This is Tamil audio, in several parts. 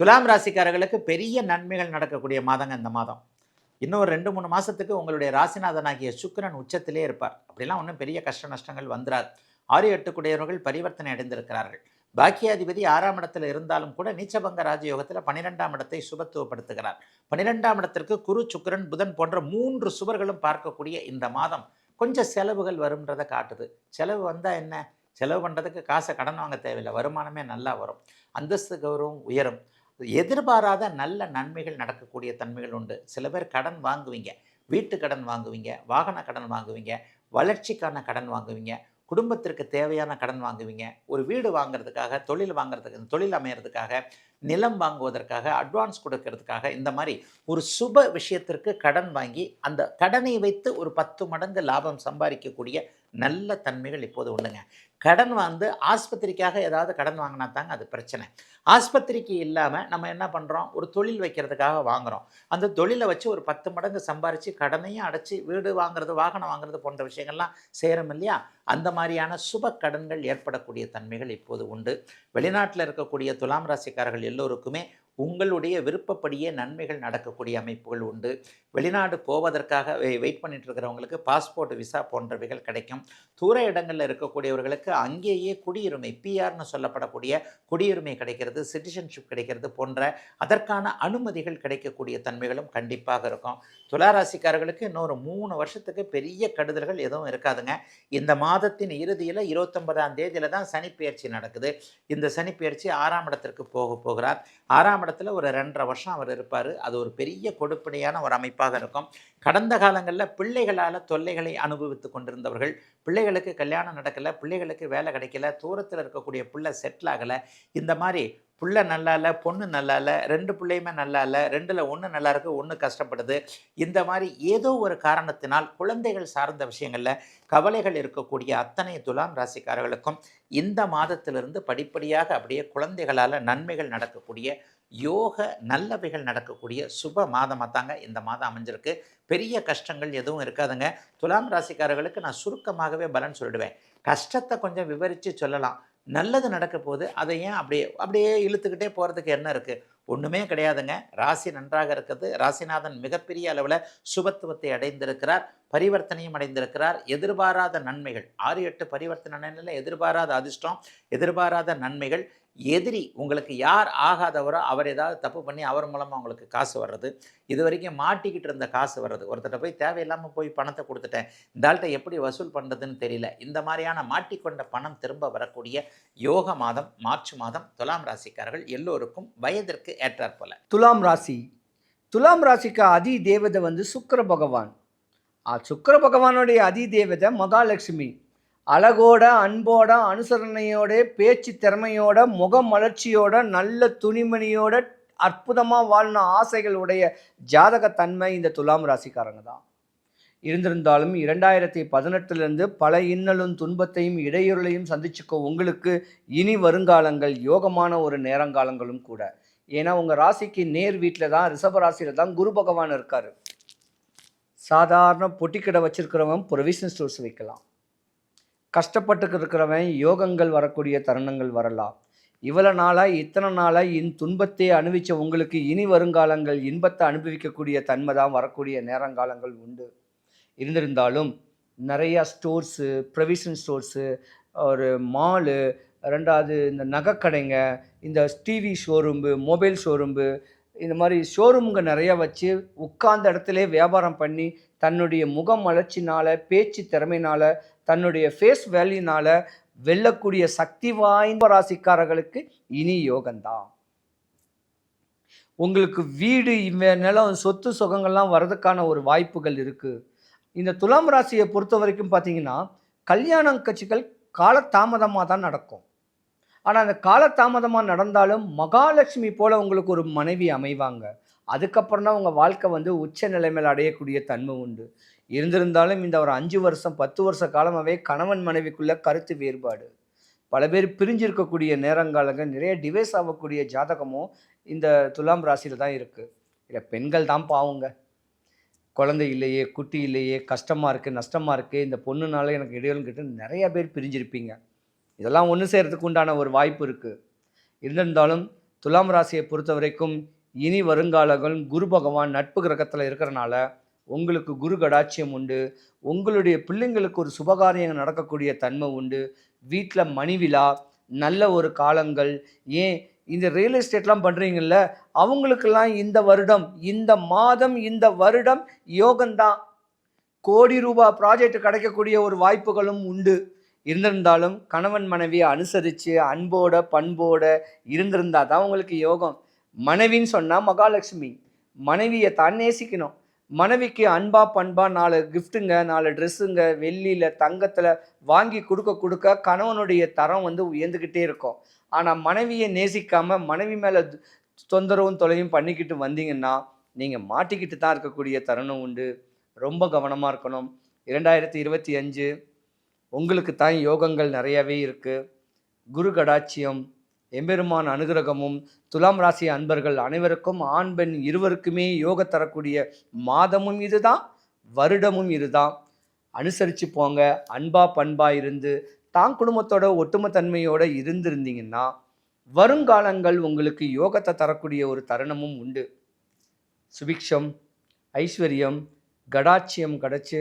துலாம் ராசிக்காரர்களுக்கு பெரிய நன்மைகள் நடக்கக்கூடிய மாதங்க இந்த மாதம். இன்னும் ஒரு ரெண்டு மூணு மாதத்துக்கு உங்களுடைய ராசிநாதனாகிய சுக்கரன் உச்சத்திலே இருப்பார். அப்படிலாம் ஒன்றும் பெரிய கஷ்ட நஷ்டங்கள் வந்துராது. ஆறு எட்டுக்குடையவர்கள் பரிவர்த்தனை அடைந்திருக்கிறார்கள். பாக்கியாதிபதி ஆறாம் இடத்தில் இருந்தாலும் கூட நீச்சபங்க ராஜயோகத்தில் பன்னிரெண்டாம் இடத்தை சுபத்துவப்படுத்துகிறார். பன்னிரெண்டாம் இடத்திற்கு குரு சுக்கரன் புதன் போன்ற மூன்று சுவர்களும் பார்க்கக்கூடிய இந்த மாதம் கொஞ்சம் செலவுகள் வரும்ன்றதை காட்டுது. செலவு வந்தால் என்ன? செலவு பண்ணுறதுக்கு காசை கடன் வாங்க தேவையில்லை. வருமானமே நல்லா வரும். அந்தஸ்து கௌரவம் உயரும். எதிர்பாராத நல்ல நன்மைகள் நடக்கக்கூடிய தன்மைகள் உண்டு. சில பேர் கடன் வாங்குவீங்க. வீட்டு கடன் வாங்குவீங்க வாகன கடன் வாங்குவீங்க வளர்ச்சிக்கான கடன் வாங்குவீங்க குடும்பத்திற்கு தேவையான கடன் வாங்குவீங்க. ஒரு வீடு வாங்குறதுக்காக தொழில் வாங்குறதுக்கு தொழில் அமையிறதுக்காக நிலம் வாங்குவதற்காக அட்வான்ஸ் கொடுக்கறதுக்காக இந்த மாதிரி ஒரு சுப விஷயத்திற்கு கடன் வாங்கி அந்த கடனை வைத்து ஒரு பத்து மடங்கு லாபம் சம்பாதிக்கக்கூடிய நல்ல தன்மைகள் இப்போது உண்டுங்க. கடன் வந்து ஆஸ்பத்திரிக்காக ஏதாவது கடன் வாங்கினா தாங்க அது பிரச்சனை. ஆஸ்பத்திரிக்கு இல்லாமல் நம்ம என்ன பண்ணுறோம் ஒரு தொழில் வைக்கிறதுக்காக வாங்குகிறோம் அந்த தொழிலை வச்சு ஒரு பத்து மடங்கு சம்பாரித்து கடனையும் அடைச்சி வீடு வாங்குறது வாகனம் வாங்குறது போன்ற விஷயங்கள்லாம் செய்கிறோம் இல்லையா? அந்த மாதிரியான சுப கடன்கள் ஏற்படக்கூடிய தன்மைகள் இப்போது உண்டு. வெளிநாட்டில் இருக்கக்கூடிய துலாம் ராசிக்காரர்கள் எல்லோருக்குமே உங்களுடைய விருப்பப்படியே நன்மைகள் நடக்கக்கூடிய அமைப்புகள் உண்டு. வெளிநாடு போவதற்காக வெயிட் பண்ணிட்டு இருக்கிறவங்களுக்கு பாஸ்போர்ட் விசா போன்றவைகள் கிடைக்கும். தூர இடங்களில் இருக்கக்கூடியவர்களுக்கு அங்கேயே குடியுரிமை பிஆர்னு சொல்லப்படக்கூடிய குடியுரிமை கிடைக்கிறது சிட்டிசன்ஷிப் கிடைக்கிறது போன்ற அதற்கான அனுமதிகள் கிடைக்கக்கூடிய தன்மைகளும் கண்டிப்பாக இருக்கும். துளாராசிக்காரர்களுக்கு இன்னொரு மூணு வருஷத்துக்கு பெரிய கடுதல்கள் எதுவும் இருக்காதுங்க. இந்த மாதத்தின் இறுதியில் இருபத்தொன்பதாம் தேதியில் தான் சனிப்பெயர்ச்சி நடக்குது. இந்த சனிப்பெயர்ச்சி ஆறாம் இடத்திற்கு போக போகிறார். ஆறாம் இடத்துல ஒரு ரெண்டரை வருஷம் அவர் இருப்பார். அது ஒரு பெரிய கொடுப்படையான ஒரு அமைப்பாக இருக்கும். கடந்த காலங்களில் பிள்ளைகளால் தொல்லைகளை அனுபவித்து கொண்டிருந்தவர்கள் பிள்ளைகளுக்கு கல்யாணம் நடக்கலை பிள்ளைகளுக்கு வேலை கிடைக்கல தூரத்தில் இருக்கக்கூடிய பிள்ளை செட்டில் ஆகலை. இந்த மாதிரி பிள்ளை நல்லா இல்லை பொண்ணு நல்லா இல்லை ரெண்டு பிள்ளையுமே நல்லா இல்லை ரெண்டில் ஒன்று நல்லா இருக்குது ஒன்று கஷ்டப்படுது. இந்த மாதிரி ஏதோ ஒரு காரணத்தினால் குழந்தைகள் சார்ந்த விஷயங்களில் கவலைகள் இருக்கக்கூடிய அத்தனை துலாம் ராசிக்காரர்களுக்கும் இந்த மாதத்திலிருந்து படிப்படியாக அப்படியே குழந்தைகளால் நன்மைகள் நடக்கக்கூடிய யோக நல்லவைகள் நடக்கக்கூடிய சுப மாதமாக தாங்க இந்த மாதம் அமைஞ்சிருக்கு. பெரிய கஷ்டங்கள் எதுவும் இருக்காதுங்க. துலாம் ராசிக்காரர்களுக்கு நான் சுருக்கமாகவே பலன் சொல்லிடுவேன். கஷ்டத்தை கொஞ்சம் விவரித்து சொல்லலாம். நல்லது நடக்க போது அதை ஏன் அப்படியே அப்படியே இழுத்துக்கிட்டே போகிறதுக்கு என்ன இருக்குது ஒன்றுமே கிடையாதுங்க. ராசி நன்றாக இருக்குது. ராசிநாதன் மிகப்பெரிய அளவில் சுபத்துவத்தை அடைந்திருக்கிறார். பரிவர்த்தனையும் அடைந்திருக்கிறார். எதிர்பாராத நன்மைகள். ஆறு எட்டு பரிவர்த்தனை எதிர்பாராத அதிர்ஷ்டம் எதிர்பாராத நன்மைகள். எதிரி உங்களுக்கு யார் ஆகாதவரோ அவர் ஏதாவது தப்பு பண்ணி அவர் மூலமாக உங்களுக்கு காசு வர்றது. இது வரைக்கும் மாட்டிக்கிட்டு இருந்த காசு வர்றது. ஒருத்தட்ட போய் தேவையில்லாமல் போய் பணத்தை கொடுத்துட்டேன். இந்த ஆள்கிட்ட எப்படி வசூல் பண்ணுறதுன்னு தெரியல. இந்த மாதிரியான மாட்டிக்கொண்ட பணம் திரும்ப வரக்கூடிய யோக மாதம் மார்ச் மாதம் துலாம் ராசிக்காரர்கள் எல்லோருக்கும் வயதிற்கு ஏற்றார் போல. துலாம் ராசி. துலாம் ராசிக்கு அதி தேவதை வந்து சுக்கர பகவான். ஆ சுக்கிர பகவானுடைய அதி தேவதை மகாலட்சுமி. அழகோட அன்போட அனுசரணையோட பேச்சு திறமையோட முக மலர்ச்சியோட நல்ல துணிமணியோட அற்புதமாக வாழ்ன ஆசைகளுடைய ஜாதகத்தன்மை இந்த துலாம் ராசிக்காரங்க தான். இருந்திருந்தாலும் இரண்டாயிரத்தி பதினெட்டுலேருந்து பல இன்னலும் துன்பத்தையும் இடையூறலையும் சந்திச்சுக்கோ உங்களுக்கு இனி வருங்காலங்கள் யோகமான ஒரு நேரங்காலங்களும் கூட. ஏன்னா உங்கள் ராசிக்கு நேர் வீட்டில் தான் ரிஷப ராசியில் தான் குரு பகவான் இருக்கார். சாதாரண பொட்டிக்கடை வச்சுருக்கிறவன் ப்ரொவிஷன் ஸ்டோர்ஸ் வைக்கலாம். கஷ்டப்பட்டு இருக்கிறவன் யோகங்கள் வரக்கூடிய தருணங்கள் வரலாம். இவ்வளோ நாளாக இத்தனை நாளாக இன் துன்பத்தை அனுபவித்த உங்களுக்கு இனி வருங்காலங்கள் இன்பத்தை அனுபவிக்கக்கூடிய தன்மை தான் வரக்கூடிய நேரங்காலங்கள் உண்டு. இருந்திருந்தாலும் நிறையா ஸ்டோர்ஸு ப்ரொவிஷன் ஸ்டோர்ஸு ஒரு மாலு ரெண்டாவது இந்த நகைக்கடைங்க இந்த டிவி ஷோரூம்பு மொபைல் ஷோரூம்பு இந்த மாதிரி ஷோரூமுங்க நிறைய வச்சு உட்கார்ந்த இடத்துல வியாபாரம் பண்ணி தன்னுடைய முகம் வளர்ச்சினால் பேச்சு திறமையினால் தன்னுடைய ஃபேஸ் வேல்யூனால் வெல்லக்கூடிய சக்தி வாய்ந்த ராசிக்காரர்களுக்கு இனி யோகம்தான். உங்களுக்கு வீடு இவ- நிலம் சொத்து சுகங்கள்லாம் வர்றதுக்கான ஒரு வாய்ப்புகள் இருக்குது இந்த துலாம் ராசியை பொறுத்த வரைக்கும் பார்த்தீங்கன்னா கல்யாணம் கட்சிகள் காலதாமதமாக தான் நடக்கும். ஆனால் அந்த காலதாமதமாக நடந்தாலும் மகாலட்சுமி போல் உங்களுக்கு ஒரு மனைவி அமைவாங்க. அதுக்கப்புறம் தான் உங்கள் வாழ்க்கை வந்து உச்ச நிலைமையில் அடையக்கூடிய தன்மை உண்டு. இருந்திருந்தாலும் இந்த ஒரு அஞ்சு வருஷம் பத்து வருஷ காலமாகவே கணவன் மனைவிக்குள்ள கருத்து வேறுபாடு. பல பேர் பிரிஞ்சிருக்கக்கூடிய நேரங்காலங்கள் நிறைய டிவைஸ் ஆகக்கூடிய ஜாதகமும் இந்த துலாம் ராசியில் தான் இருக்குது இல்லை பெண்கள் தான் பாவங்க. குழந்தை இல்லையே குட்டி இல்லையே கஷ்டமாக இருக்குது நஷ்டமாக இருக்குது இந்த பொண்ணுனால எனக்கு இடைவெளி கிட்ட நிறைய பேர் பிரிஞ்சிருப்பீங்க. இதெல்லாம் ஒன்று சேர்றதுக்கு உண்டான ஒரு வாய்ப்பு இருக்குது இருந்திருந்தாலும் துலாம் ராசியை பொறுத்த வரைக்கும் இனி வருங்காலங்கள் குரு பகவான் நட்பு கிரகத்தில் இருக்கிறனால உங்களுக்கு குரு கடாட்சியம் உண்டு. உங்களுடைய பிள்ளைங்களுக்கு ஒரு சுபகாரியம் நடக்கக்கூடிய தன்மை உண்டு. வீட்டில் மணிவிழா நல்ல ஒரு காலங்கள் ஏன் இந்த ரியல் எஸ்டேட்லாம் பண்ணுறீங்கல்ல அவங்களுக்கெல்லாம் இந்த வருடம் இந்த மாதம் இந்த வருடம் யோகம்தான். கோடி ரூபாய் ப்ராஜெக்ட் கிடைக்கக்கூடிய ஒரு வாய்ப்புகளும் உண்டு. இருந்திருந்தாலும் கணவன் மனைவியை அனுசரித்து அன்போட பண்போட இருந்திருந்தா தான் உங்களுக்கு யோகம். மனைவின்னு சொன்னால் மகாலட்சுமி. மனைவியை தான் நேசிக்கணும். மனைவிக்கு அன்பா பண்பா நாலு கிஃப்ட்டுங்க நாலு ட்ரெஸ்ஸுங்க வெள்ளியில் தங்கத்தில் வாங்கி கொடுக்க கொடுக்க கணவனுடைய தரம் வந்து உயர்ந்துக்கிட்டே இருக்கும். ஆனால் மனைவியை நேசிக்காம மனைவி மேலே தொந்தரவும் தொலையும் பண்ணிக்கிட்டு வந்தீங்கன்னா நீங்கள் மாட்டிக்கிட்டு தான் இருக்கக்கூடிய தருணம் உண்டு. ரொம்ப கவனமாக இருக்கணும். இரண்டாயிரத்தி இருபத்தி அஞ்சு உங்களுக்கு தான் யோகங்கள் நிறையவே இருக்குது குரு கடாட்சியம் எம்பெருமான் அனுகிரகமும் துலாம் ராசி அன்பர்கள் அனைவருக்கும் ஆண் பெண் இருவருக்குமே யோக தரக்கூடிய மாதமும் இதுதான் வருடமும் இதுதான். அனுசரித்து போங்க அன்பா பண்பா இருந்து தான் குடும்பத்தோட ஒட்டுமத்தன்மையோட இருந்திருந்தீங்கன்னா வருங்காலங்கள் உங்களுக்கு யோகத்தை தரக்கூடிய ஒரு தருணமும் உண்டு. சுபிக்ஷம் ஐஸ்வர்யம் கடாட்சியம் கிடச்சி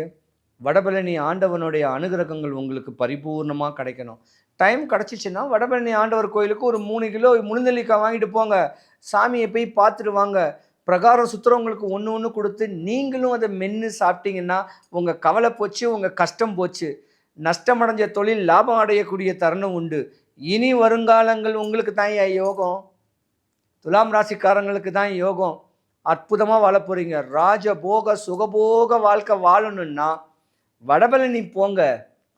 வடபழனி ஆண்டவனுடைய அனுகிரகங்கள் உங்களுக்கு பரிபூர்ணமாக கிடைக்கணும். டைம் கிடச்சிச்சின்னா வடபழனி ஆண்டவர் கோயிலுக்கு ஒரு மூணு கிலோ முழுநெல்லிக்காய் வாங்கிட்டு போங்க. சாமியை போய் பார்த்துட்டு வாங்க. பிரகாரம் சுற்றுறவங்களுக்கு ஒன்று ஒன்று கொடுத்து நீங்களும் அதை மென்று சாப்பிட்டீங்கன்னா உங்கள் கவலை போச்சு உங்கள் கஷ்டம் போச்சு. நஷ்டமடைஞ்ச தொழில் லாபம் அடையக்கூடிய தருணம் உண்டு. இனி வருங்காலங்கள் உங்களுக்கு தான் ஏன் யோகம்? துலாம் ராசிக்காரங்களுக்கு தான் யோகம். அற்புதமாக வாழ போகிறீங்க ராஜபோக சுகபோக வாழ்க்கை வாழணுன்னா வடபழனி போங்க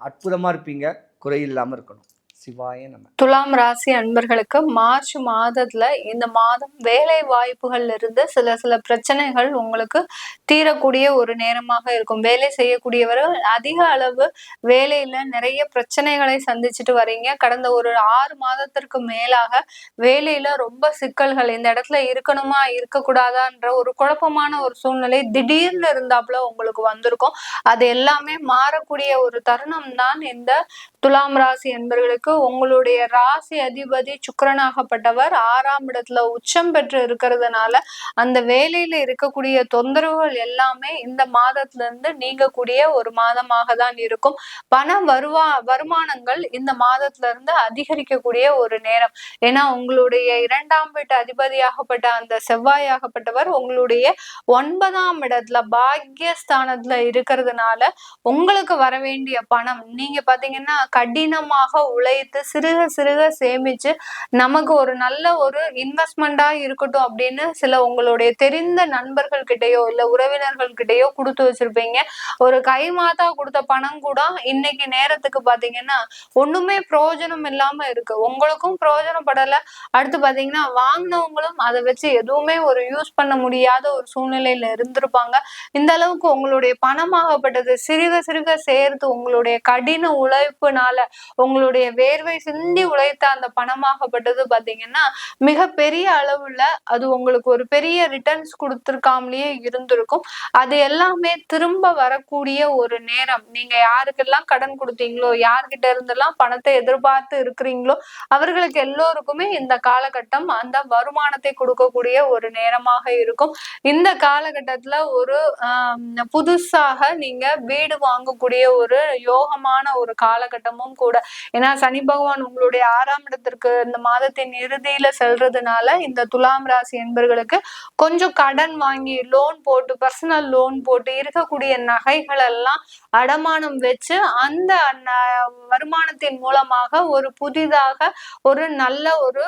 அற்புதமாக இருப்பீங்க குறையில்லாமல் இருக்கணும். சிவாய நம்ம துலாம் ராசி அன்பர்களுக்கு மார்ச் மாதத்துல இந்த மாதம் வேலை வாய்ப்புகள்ல இருந்து சில சில பிரச்சனைகள் உங்களுக்கு தீரக்கூடிய ஒரு நேரமாக இருக்கும். வேலை செய்யக்கூடியவர்கள் அதிக அளவு வேலையில நிறைய பிரச்சனைகளை சந்திச்சுட்டு வரீங்க. கடந்த ஒரு ஆறு மாதத்திற்கு மேலாக வேலையில ரொம்ப சிக்கல்கள் இந்த இடத்துல இருக்கணுமா இருக்கக்கூடாதான்ற ஒரு குழப்பமான ஒரு சூழ்நிலை திடீர்னு இருந்தாப்புல உங்களுக்கு வந்திருக்கும். அது எல்லாமே மாறக்கூடிய ஒரு தருணம் தான் இந்த துலாம் ராசி என்பவர்களுக்கு உங்களுடைய ராசி அதிபதி சுக்கரனாகப்பட்டவர் ஆறாம் இடத்துல உச்சம் பெற்று இருக்கிறதுனால அந்த வேலையில இருக்கக்கூடிய தொந்தரவுகள் எல்லாமே இந்த மாதத்துல இருந்து நீங்கக்கூடிய ஒரு மாதமாக தான் இருக்கும். பண வருவா வருமானங்கள் இந்த மாதத்துல இருந்து அதிகரிக்கக்கூடிய ஒரு நேரம். ஏன்னா உங்களுடைய இரண்டாம் வீட்டு அதிபதியாகப்பட்ட அந்த செவ்வாயாகப்பட்டவர் உங்களுடைய ஒன்பதாம் இடத்துல பாக்கியஸ்தானத்துல இருக்கிறதுனால உங்களுக்கு வர வேண்டிய பணம். நீங்க பாத்தீங்கன்னா கடினமாக உழைத்து சிறுக சிறுக சேமிச்சு நமக்கு ஒரு நல்ல ஒரு இன்வெஸ்ட்மெண்டா இருக்கட்டும் அப்படின்னு சில உங்களுடைய தெரிந்த நண்பர்கள் கிட்டேயோ இல்ல உறவினர்கள் கிட்டயோ கொடுத்து வச்சிருப்பீங்க. ஒரு கைமாத்தா கொடுத்த பணம் கூட இன்னைக்கு நேரத்துக்கு பாத்தீங்கன்னா ஒண்ணுமே பிரயோஜனம் இல்லாம இருக்கு. உங்களுக்கும் பிரயோஜனப்படல. அடுத்து பாத்தீங்கன்னா வாங்கினவங்களும் அதை வச்சு எதுவுமே ஒரு யூஸ் பண்ண முடியாத ஒரு சூழ்நிலையில இருந்திருப்பாங்க. இந்த அளவுக்கு உங்களுடைய பணமாகப்பட்டது சிறுக சிறுக சேர்த்து உங்களுடைய கடின உழைப்பு பணத்தினால உங்களுடைய வேர்வை சிந்தி உழைத்த அந்த பணமாகப்பட்டது பாத்தீங்கன்னா மிக பெரிய அளவுல அது உங்களுக்கு ஒரு பெரிய ரிட்டர்ன்ஸ் கொடுத்துருக்காமலேயே இருந்திருக்கும். அது எல்லாமே திரும்ப வரக்கூடிய ஒரு நேரம். நீங்க யாருக்கெல்லாம் கடன் கொடுத்தீங்களோ யார்கிட்ட இருந்தெல்லாம் பணத்தை எதிர்பார்த்து இருக்கிறீங்களோ அவர்களுக்கு எல்லோருக்குமே இந்த காலகட்டம் அந்த வருமானத்தை கொடுக்கக்கூடிய ஒரு நேரமாக இருக்கும். இந்த காலகட்டத்துல ஒரு ஆஹ் புதுசாக நீங்க வீடு வாங்கக்கூடிய ஒரு யோகமான ஒரு காலகட்டம் காலமும் கூட. ஏன்னா சனி பகவான் உங்களுடைய ஆறாம் இடத்திற்கு இந்த மாதத்தின் இறுதியில செல்றதுனால இந்த துலாம் ராசி என்பர்களுக்கு கொஞ்சம் கடன் வாங்கி லோன் போட்டு பர்சனல் லோன் போட்டு இருக்கக்கூடிய நகைகள் எல்லாம் அடமானம் வச்சு அந்த வருமானத்தின் மூலமாக ஒரு புதிதாக ஒரு நல்ல ஒரு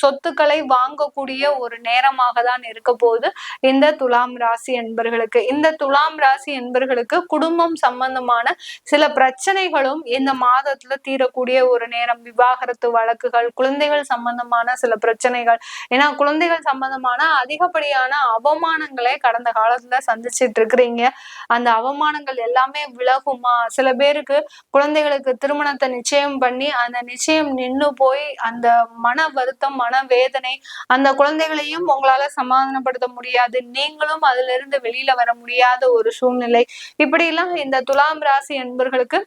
சொத்துக்களை வாங்கக்கூடிய ஒரு நேரமாக தான் இருக்க போகுது இந்த துலாம் ராசி என்பர்களுக்கு. இந்த துலாம் ராசி என்பர்களுக்கு குடும்பம் சம்பந்தமான சில பிரச்சனைகளும் இந்த மாதத்துல தீரக்கூடிய ஒரு நேரம் விவாகரத்து வழக்குகள் குழந்தைகள் சம்பந்தமான சில பிரச்சனைகள். ஏன்னா குழந்தைகள் சம்பந்தமான அதிகப்படியான அவமானங்களை கடந்த காலத்துல சந்திச்சிட்டு இருக்கிறீங்க. அந்த அவமானங்கள் எல்லாமே விலகுமா? சில பேருக்கு குழந்தைகளுக்கு திருமணத்தை நிச்சயம் பண்ணி அந்த நிச்சயம் நின்னு போய் அந்த மன வருத்தம் மன வேதனை அந்த குழந்தைகளையும் உங்களால சமாதானப்படுத்த முடியாது. நீங்களும் அதுல இருந்து வெளியில வர முடியாத ஒரு சூழ்நிலை. இப்படி எல்லாம் இந்த துலாம் ராசி என்பர்களுக்கு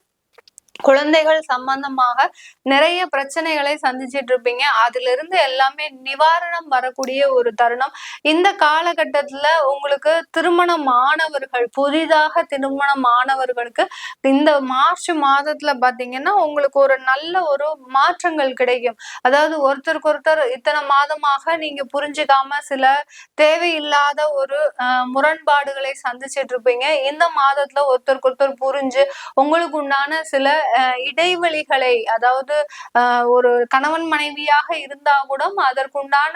குழந்தைகள் சம்பந்தமாக நிறைய பிரச்சனைகளை சந்திச்சிட்டு இருப்பீங்க அதுல இருந்து எல்லாமே நிவாரணம் வரக்கூடிய ஒரு தருணம். இந்த காலகட்டத்துல உங்களுக்கு திருமணம் ஆனவர்கள் புதிதாக திருமணம் ஆனவர்களுக்கு இந்த மார்ச் மாதத்துல பாத்தீங்கன்னா உங்களுக்கு ஒரு நல்ல ஒரு மாற்றங்கள் கிடைக்கும். அதாவது ஒருத்தருக்கு ஒருத்தர் இத்தனை மாதமாக நீங்க புரிஞ்சுக்காம சில தேவையில்லாத ஒரு முரண்பாடுகளை சந்திச்சிட்டு இருப்பீங்க இந்த மாதத்துல ஒருத்தருக்கு ஒருத்தர் புரிஞ்சு உங்களுக்கு உண்டான சில இடைவெளிகளை அதாவது ஒரு கணவன் மனைவியாக இருந்தா கூட அதற்குண்டான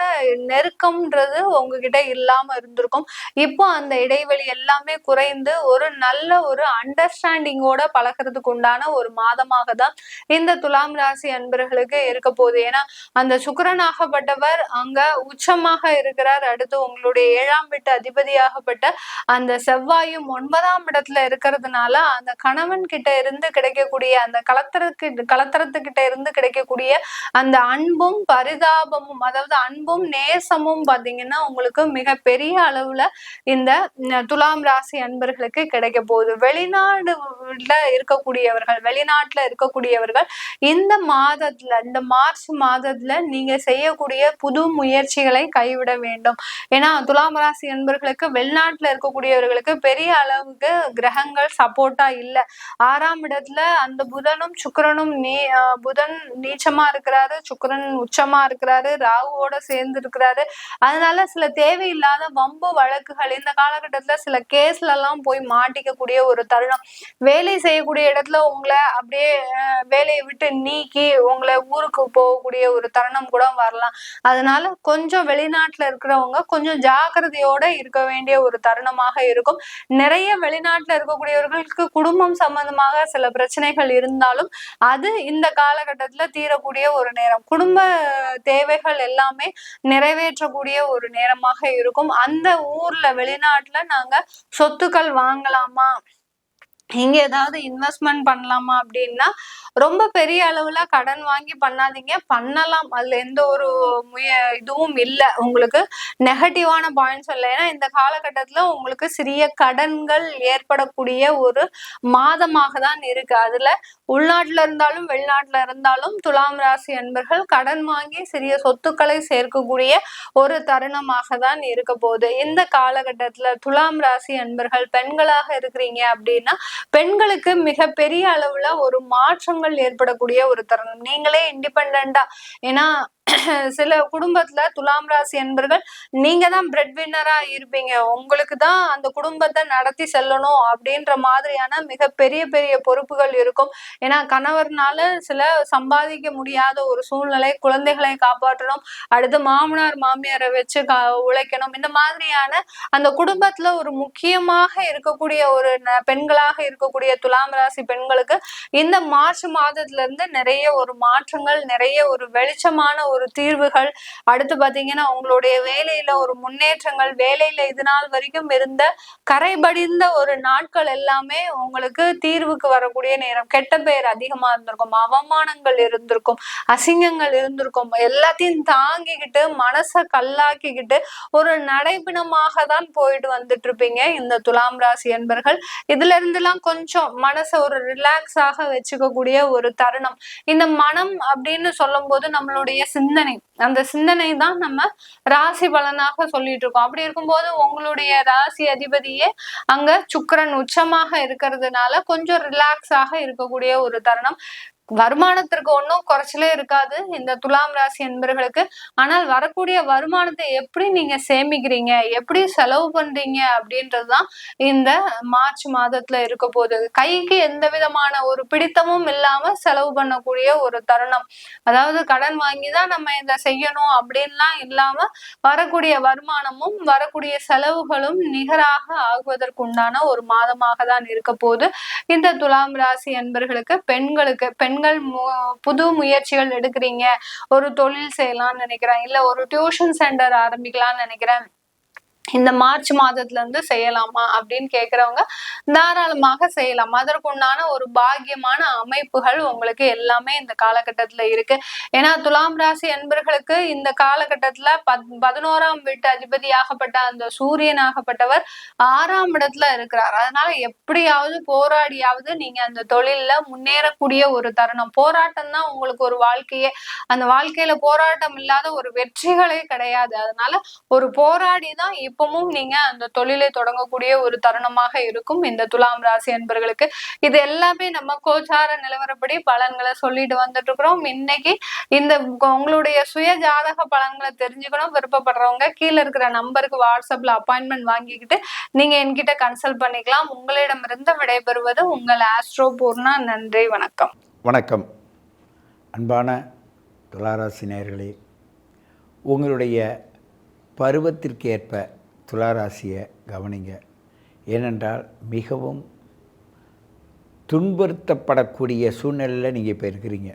நெருக்கம்ன்றது உங்ககிட்ட இல்லாம இருந்திருக்கும். இப்போ அந்த இடைவெளி எல்லாமே குறைந்து ஒரு நல்ல ஒரு அண்டர்ஸ்டாண்டிங்கோட பழகிறதுக்கு உண்டான ஒரு மாதமாக தான் இந்த துலாம் ராசி அன்பர்களுக்கு இருக்க போகுது. ஏன்னா அந்த சுக்கரனாகப்பட்டவர் அங்க உச்சமாக இருக்கிறார். அடுத்து உங்களுடைய ஏழாம் வீட்டு அதிபதியாகப்பட்ட அந்த செவ்வாயும் ஒன்பதாம் இடத்துல இருக்கிறதுனால அந்த கணவன் கிட்ட இருந்து கிடைக்கக்கூடிய அந்த கலத்தரக்கு கலத்தரத்துக்கிட்ட இருந்து கிடைக்கக்கூடிய அந்த அன்பும் பரிதாபமும் அதாவது அன்பும் நேசமும் பாத்தீங்கன்னா உங்களுக்கு மிக பெரிய அளவுல இந்த துலாம் ராசி அன்பர்களுக்கு கிடைக்க போகுது. வெளிநாடுல இருக்கக்கூடியவர்கள் வெளிநாட்டுல இருக்கக்கூடியவர்கள் இந்த மாதத்துல இந்த மார்ச் மாதத்துல நீங்க செய்யக்கூடிய புது முயற்சிகளை கைவிட வேண்டும். ஏன்னா துலாம் ராசி அன்பர்களுக்கு வெளிநாட்டுல இருக்கக்கூடியவர்களுக்கு பெரிய அளவுக்கு கிரகங்கள் சப்போர்ட்டா இல்ல. ஆறாம் இடத்துல அந்த புதனும் சுக்கரனும் நீ ஆஹ் புதன் நீச்சமா இருக்கிறாரு சுக்கரன் உச்சமா இருக்கிறாரு ராகுவோட சேர்ந்து இருக்கிறாரு. அதனால சில தேவையில்லாத வம்பு வழக்குகள் இந்த காலகட்டத்துல சில கேஸ்ல எல்லாம் போய் மாட்டிக்கக்கூடிய ஒரு தருணம். வேலை செய்யக்கூடிய இடத்துல உங்களை அப்படியே வேலையை விட்டு நீக்கி உங்களை ஊருக்கு போகக்கூடிய ஒரு தருணம் கூட வரலாம். அதனால கொஞ்சம் வெளிநாட்டுல இருக்கிறவங்க கொஞ்சம் ஜாக்கிரதையோட இருக்க வேண்டிய ஒரு தருணமாக இருக்கும். நிறைய வெளிநாட்டுல இருக்கக்கூடியவர்களுக்கு குடும்பம் சம்பந்தமாக சில பிரச்சனைகள் இருந்தாலும் அது இந்த காலகட்டத்துல தீரக்கூடிய ஒரு நேரம். குடும்ப தேவைகள் எல்லாமே நிறைவேற்றக்கூடிய ஒரு நேரமாக இருக்கும். அந்த ஊர்ல வெளிநாட்டுல நாங்க சொத்துக்கள் வாங்கலாமா? இங்க ஏதாவது இன்வெஸ்ட்மெண்ட் பண்ணலாமா அப்படின்னா ரொம்ப பெரிய அளவுல கடன் வாங்கி பண்ணாதீங்க. பண்ணலாம். அதுல எந்த ஒரு முய இதுவும் இல்லை. உங்களுக்கு நெகட்டிவான பாயிண்ட்ஸ் இல்லை. ஏன்னா இந்த காலகட்டத்துல உங்களுக்கு சிறிய கடன்கள் ஏற்படக்கூடிய ஒரு மாதமாக தான் இருக்கு. அதுல உள்நாட்டுல இருந்தாலும் வெளிநாட்டுல இருந்தாலும் துலாம் ராசி அன்பர்கள் கடன் வாங்கி சிறிய சொத்துக்களை சேர்க்கக்கூடிய ஒரு தருணமாக தான் இருக்க போகுது. இந்த காலகட்டத்துல துலாம் ராசி அன்பர்கள் பெண்களாக இருக்கிறீங்க அப்படின்னா பெண்களுக்கு மிக பெரிய அளவுல ஒரு மாற்றங்கள் ஏற்படக்கூடிய ஒரு தருணம். நீங்களே இண்டிபெண்டா ஏன்னா சில குடும்பத்துல துலாம் ராசி என்பர்கள் நீங்க தான் பிரெட் வின்னரா இருப்பீங்க. உங்களுக்கு தான் அந்த குடும்பத்தை நடத்தி செல்லணும் அப்படின்ற மாதிரியான மிக பெரிய பெரிய பொறுப்புகள் இருக்கும். ஏன்னா கணவர்னால சில சம்பாதிக்க முடியாத ஒரு சூழ்நிலை குழந்தைகளை காப்பாற்றணும் அடுத்து மாமனார் மாமியாரை வச்சு கா உழைக்கணும். இந்த மாதிரியான அந்த குடும்பத்துல ஒரு முக்கியமாக இருக்கக்கூடிய ஒரு பெண்களாக இருக்கக்கூடிய துலாம் ராசி பெண்களுக்கு இந்த மார்ச் மாதத்துல இருந்து நிறைய ஒரு மாற்றங்கள் நிறைய ஒரு வெளிச்சமான ஒரு தீர்வுகள். அடுத்து பாத்தீங்கன்னா உங்களுடைய வேலையில ஒரு முன்னேற்றங்கள் வேலையில இது நாள் வரைக்கும் இருந்த கரைபடிந்த ஒரு நாட்கள் எல்லாமே உங்களுக்கு தீர்வுக்கு வரக்கூடிய நேரம். கெட்ட பெயர் அதிகமா இருந்திருக்கும் அவமானங்கள் இருந்திருக்கும் அசிங்கங்கள் இருந்திருக்கும் எல்லாத்தையும் தாங்கிக்கிட்டு மனசை கல்லாக்கிக்கிட்டு ஒரு நடைபிணமாக தான் போயிட்டு வந்துட்டு இருப்பீங்க இந்த துலாம் ராசி என்பர்கள். இதுல இருந்தெல்லாம் கொஞ்சம் மனசை ஒரு ரிலாக்ஸாக வச்சுக்கக்கூடிய ஒரு தருணம். இந்த மனம் அப்படின்னு சொல்லும் போது நம்மளுடைய சிந்தனை. அந்த சிந்தனை தான் நம்ம ராசி பலனாக சொல்லிட்டு இருக்கோம் அப்படி இருக்கும்போது உங்களுடைய ராசி அதிபதியே அங்க சுக்கரன் உச்சமாக இருக்கிறதுனால கொஞ்சம் ரிலாக்ஸாக இருக்கக்கூடிய ஒரு தருணம். வருமானத்திற்கு ஒன்றும் குறைச்சலே இருக்காது இந்த துலாம் ராசி என்பர்களுக்கு. ஆனால் வரக்கூடிய வருமானத்தை எப்படி நீங்க சேமிக்கிறீங்க? எப்படி செலவு பண்றீங்க? அப்படின்றதுதான் இந்த மார்ச் மாதத்துல இருக்க போகுது. கைக்கு எந்த விதமான ஒரு பிடித்தமும் இல்லாம செலவு பண்ணக்கூடிய ஒரு தருணம். அதாவது கடன் வாங்கி தான் நம்ம இதை செய்யணும் அப்படின்லாம் இல்லாம வரக்கூடிய வருமானமும் வரக்கூடிய செலவுகளும் நிகராக ஆகுவதற்குண்டான ஒரு மாதமாக தான் இருக்க போகுது. இந்த துலாம் ராசி என்பர்களுக்கு பெண்களுக்கு பெண் பெண்கள் மு- புது முயற்சிகள் எடுக்கிறீங்க. ஒரு தொழில் செய்யலாம்னு நினைக்கிறேன். இல்ல ஒரு டியூஷன் சென்டர் ஆரம்பிக்கலாம்னு நினைக்கிறேன். இந்த மார்ச் மாதத்துல இருந்து செய்யலாமா அப்படின்னு கேக்குறவங்க தாராளமாக செய்யலாம். அதற்குண்டான ஒரு பாக்கியமான அமைப்புகள் உங்களுக்கு எல்லாமே இந்த காலகட்டத்துல இருக்கு. ஏன்னா துலாம் ராசி என்பர்களுக்கு இந்த காலகட்டத்துல பத் பதினோராம் வீட்டு அதிபதியாகப்பட்ட அந்த சூரியனாகப்பட்டவர் ஆறாம் இடத்துல இருக்கிறார். அதனால எப்படியாவது போராடியாவது நீங்க அந்த தொழில்ல முன்னேறக்கூடிய ஒரு தருணம். போராட்டம் தான் உங்களுக்கு ஒரு வாழ்க்கையே. அந்த வாழ்க்கையில போராட்டம் இல்லாத ஒரு வெற்றிகளே கிடையாது. அதனால ஒரு போராடி தான் இப்பவும் நீங்க அந்த தொழிலை தொடங்கக்கூடிய ஒரு தருணமாக இருக்கும். இந்த துலாம் ராசி என்பர்களுக்கு இது எல்லாமே நம்ம கோச்சார நிலவரப்படி பலன்களை சொல்லிட்டு வந்துட்டு இருக்கிறோம் இன்னைக்கு இந்த உங்களுடைய சுய ஜாதக பலன்களை தெரிஞ்சுக்கணும். விருப்பப்படுறவங்க கீழே இருக்கிற நம்பருக்கு வாட்ஸ்அப்ல அப்பாயின்மெண்ட் வாங்கிக்கிட்டு நீங்க என்கிட்ட கன்சல்ட் பண்ணிக்கலாம். உங்களிடமிருந்து விடைபெறுவது உங்கள் ஆஸ்ட்ரோ பூர்ணா. நன்றி வணக்கம். வணக்கம். அன்பான துளாராசி நேர்களே உங்களுடைய பருவத்திற்கு ஏற்ப துளாராசியை கவனிங்க. ஏனென்றால் மிகவும் துன்புறுத்தப்படக்கூடிய சூழ்நிலையில் நீங்கள் இப்போ இருக்கிறீங்க.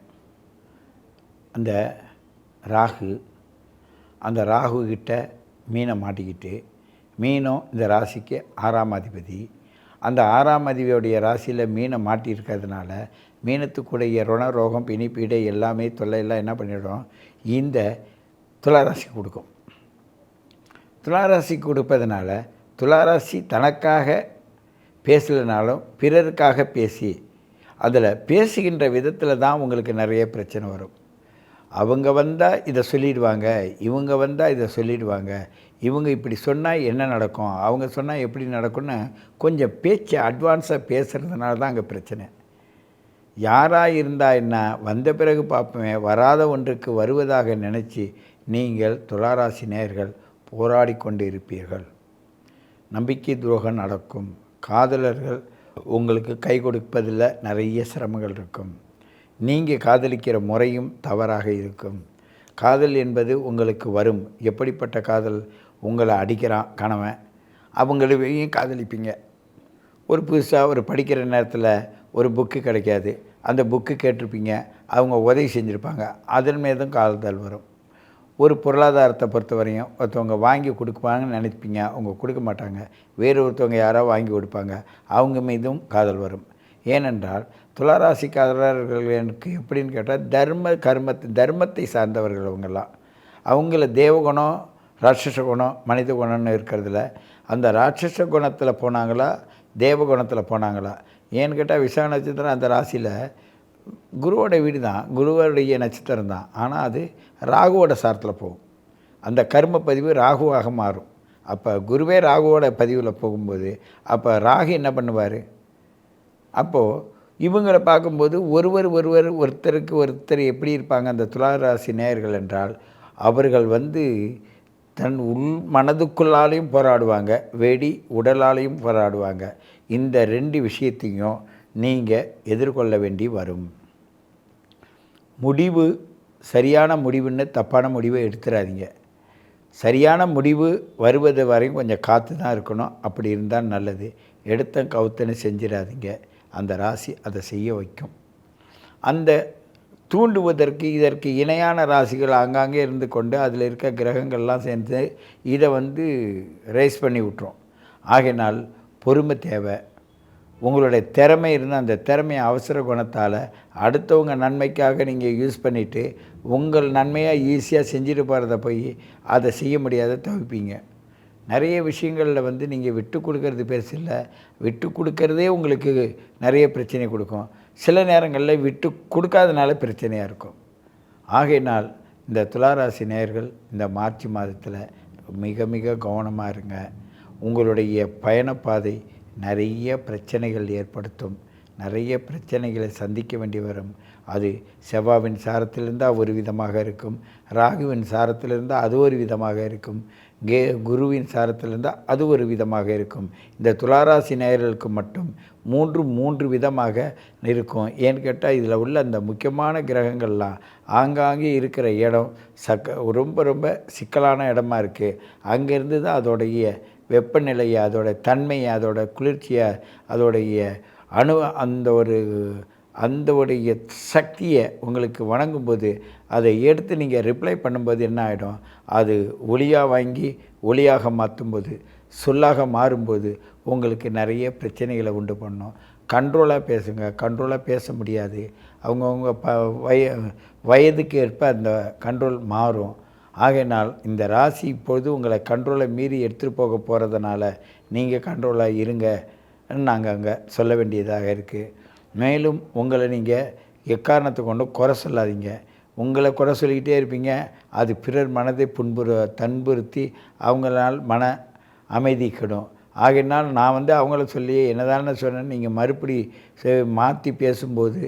அந்த ராகு அந்த ராகு கிட்ட மீனை மாட்டிக்கிட்டு மீனும் இந்த ராசிக்கு ஆறாம் அதிபதி. அந்த ஆறாம் அதிபதியுடைய ராசியில் மீனை மாட்டியிருக்கிறதுனால மீனத்துக்குடைய ருண ரோகம் பிணிப்பீடை எல்லாமே தொல்லையெல்லாம் என்ன பண்ணிடும்? இந்த துளாராசி கொடுக்கும். துளாராசி கொடுப்பதனால துளாராசி தனக்காக பேசலைனாலும் பிறருக்காக பேசி அதில் பேசுகின்ற விதத்தில் தான் உங்களுக்கு நிறைய பிரச்சனை வரும். அவங்க வந்தால் இதை சொல்லிடுவாங்க இவங்க வந்தால் இதை சொல்லிடுவாங்க இவங்க இப்படி சொன்னால் என்ன நடக்கும் அவங்க சொன்னால் எப்படி நடக்கும்னு கொஞ்சம் பேச்சு அட்வான்ஸாக பேசுகிறதுனால தான் அங்கே பிரச்சனை. யாராக இருந்தால் என்ன வந்த பிறகு பார்ப்போமே வராத ஒன்றுக்கு வருவதாக நினச்சி நீங்கள் துளாராசி நேயர்கள் போராடி கொண்டு இருப்பீர்கள் நம்பிக்கை துரோகம் நடக்கும். காதலர்கள் உங்களுக்கு கை கொடுப்பதில் நிறைய சிரமங்கள் இருக்கும். நீங்கள் காதலிக்கிற முறையும் தவறாக இருக்கும். காதல் என்பது உங்களுக்கு வரும். எப்படிப்பட்ட காதல்? உங்களை அடிக்கிறான் கணவன். அவங்களையும் காதலிப்பீங்க. ஒரு புதுசாக ஒரு படிக்கிற நேரத்தில் ஒரு புக்கு கிடைக்காது. அந்த புக்கு கேட்டிருப்பீங்க. அவங்க உதவி செஞ்சுருப்பாங்க. அதன் மீதும் காதல் வரும். ஒரு பொருளாதாரத்தை பொறுத்தவரையும் ஒருத்தவங்க வாங்கி கொடுப்பாங்கன்னு நினைப்பீங்க. அவங்க கொடுக்க மாட்டாங்க. வேறு ஒருத்தவங்க யாரோ வாங்கி கொடுப்பாங்க. அவங்க மீதும் காதல் வரும். ஏனென்றால் துளாராசிக்காரர்கள் எனக்கு எப்படின்னு கேட்டால் தர்ம கர்மத்தை தர்மத்தை சார்ந்தவர்கள் அவங்கெல்லாம். அவங்கள தேவகுணம் ராட்சச குணம் மனித குணம்னு இருக்கிறதுல அந்த ராட்சச குணத்தில் போனாங்களா தேவகுணத்தில் போனாங்களா? ஏன்னு கேட்டால் விசாக நட்சத்திரம் அந்த ராசியில் குருவோட வீடு தான் குருவருடைய நட்சத்திரம் தான். ஆனால் அது ராகுவோட சாரத்தில் போகும். அந்த கர்ம பதிவு ராகுவாக மாறும். அப்போ குருவே ராகுவோட பதிவில் போகும்போது அப்போ ராகு என்ன பண்ணுவார்? அப்போது இவங்களை பார்க்கும்போது ஒருவர் ஒருவர் ஒருத்தருக்கு ஒருத்தர் எப்படி இருப்பாங்க? அந்த துளாராசி நேயர்கள் என்றால் அவர்கள் வந்து தன் உள் மனதுக்குள்ளாலையும் போராடுவாங்க வெடி உடலாலையும் போராடுவாங்க. இந்த ரெண்டு விஷயத்தையும் நீங்கள் எதிர்கொள்ள வேண்டி வரும். முடிவு சரியான முடிவுன்னு தப்பான முடிவை எடுத்துடாதீங்க சரியான முடிவு வருவது வரையும் கொஞ்சம் காத்து தான் இருக்கணும். அப்படி இருந்தால் நல்லது. எடுத்த கவுத்தன்னு செஞ்சிடாதீங்க. அந்த ராசி அதை செய்ய வைக்கும். அந்த தூண்டுவதற்கு இதற்கு இணையான ராசிகள் ஆங்காங்கே இருந்து கொண்டு அதில் இருக்க கிரகங்கள்லாம் சேர்ந்து இதை வந்து ரேஸ் பண்ணி விட்டுரும். ஆகையினால் பொறுமை தேவை. உங்களுடைய திறமை இருந்தால் அந்த திறமையை அவசர குணத்தால் அடுத்தவங்க நன்மைக்காக நீங்கள் யூஸ் பண்ணிவிட்டு உங்கள் நன்மையாக ஈஸியாக செஞ்சுட்டு போகிறத போய் அதை செய்ய முடியாத தவிப்பீங்க. நிறைய விஷயங்களில் வந்து நீங்கள் விட்டு கொடுக்கறது பெருசு இல்லை. விட்டு கொடுக்கறதே உங்களுக்கு நிறைய பிரச்சனை கொடுக்கும். சில நேரங்களில் விட்டு கொடுக்காதனால பிரச்சனையாக இருக்கும். ஆகையினால் இந்த துளாராசி நேயர்கள் இந்த மார்ச் மாதத்தில் மிக மிக கவனமாக இருங்க. உங்களுடைய பயணப்பாதை நிறைய பிரச்சனைகள் ஏற்படுத்தும். நிறைய பிரச்சனைகளை சந்திக்க வேண்டி வரும். அது செவ்வாவின் சாரத்திலிருந்தால் ஒரு விதமாக இருக்கும். ராகுவின் சாரத்திலிருந்தால் அது ஒரு விதமாக இருக்கும். கே குருவின் சாரத்திலிருந்தால் அது ஒரு விதமாக இருக்கும். இந்த துளாராசி நேயர்களுக்கு மட்டும் மூன்று மூன்று விதமாக இருக்கும். ஏன்னு கேட்டால் இதில் உள்ள அந்த முக்கியமான கிரகங்கள்லாம் ஆங்காங்கே இருக்கிற இடம் சக்க ரொம்ப ரொம்ப சிக்கலான இடமா இருக்குது அங்கேருந்து தான் அதோடைய வெப்பநிலையை அதோட தன்மையை அதோட குளிர்ச்சியை அதோடைய அணு அந்த ஒரு அந்தவுடைய சக்தியை உங்களுக்கு வணங்கும்போது அதை எடுத்து நீங்கள் ரிப்ளை பண்ணும்போது என்ன ஆகிடும் அது ஒளியாக வாங்கி ஒளியாக மாற்றும்போது சொல்லாக மாறும்போது உங்களுக்கு நிறைய பிரச்சனைகளை உண்டு பண்ணும். கண்ட்ரோலாக பேசுங்க. கண்ட்ரோலாக பேச முடியாது. அவங்கவுங்க ப வய வயதுக்கு ஏற்ப அந்த கண்ட்ரோல் மாறும். ஆகையினால் இந்த ராசி இப்பொழுது உங்களை கண்ட்ரோலை மீறி எடுத்துகிட்டு போக போகிறதுனால நீங்கள் கண்ட்ரோலாக இருங்க. நாங்கள் அங்கே சொல்ல வேண்டியதாக இருக்குது மேலும் உங்களை நீங்கள் எக்காரணத்தை கொண்டு குறை சொல்லாதீங்க. உங்களை குறை சொல்லிக்கிட்டே இருப்பீங்க. அது பிறர் மனதை புண்புற தன்புறுத்தி அவங்களால் மன அமைதி கெடும். ஆகையினால் நான் வந்து அவங்கள சொல்லி என்னதான சொன்னேன் நீங்கள் மறுபடி மாற்றி பேசும்போது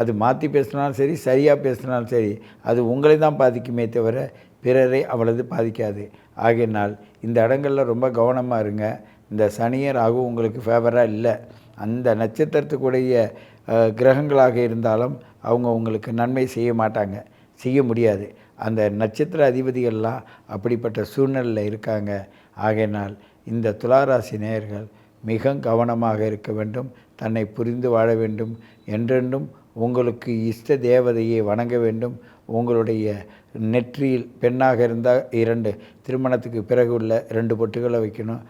அது மாற்றி பேசினாலும் சரி சரியாக பேசினாலும் சரி அது உங்களை தான் பாதிக்குமே தவிர பிறரை அவ்வளவு பாதிக்காது. ஆகையினால் இந்த இடங்களில் ரொம்ப கவனமாக இருங்க. இந்த சனியர் ஆகும் உங்களுக்கு ஃபேவராக இல்லை. அந்த நட்சத்திரத்துக்குடைய கிரகங்களாக இருந்தாலும் அவங்க உங்களுக்கு நன்மை செய்ய மாட்டாங்க. செய்ய முடியாது. அந்த நட்சத்திர அதிபதிகள்லாம் அப்படிப்பட்ட சூழ்நிலையில் இருக்காங்க. ஆகையினால் இந்த துளாராசி நேயர்கள் மிக கவனமாக இருக்க வேண்டும். தன்னை புரிந்து வாழ வேண்டும். என்றென்றும் உங்களுக்கு இஷ்ட தேவதையை வணங்க வேண்டும். உங்களுடைய நெற்றியில் பெண்ணாக இருந்தால் இரண்டு திருமணத்துக்கு பிறகு உள்ள ரெண்டு பொட்டுகளை வைக்கணும்.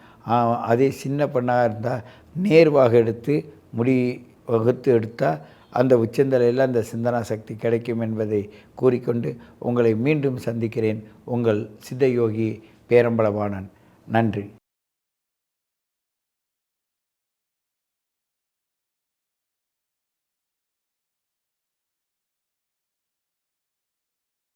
அதே சின்ன பெண்ணாக இருந்தால் நேர்வாக எடுத்து முடி வகுத்து எடுத்தால் அந்த உச்சந்தலையில் அந்த சிந்தனா சக்தி கிடைக்கும் என்பதை கூறிக்கொண்டு உங்களை மீண்டும் சந்திக்கிறேன். உங்கள் சித்தயோகி பேரம்பலவாணன். நன்றி.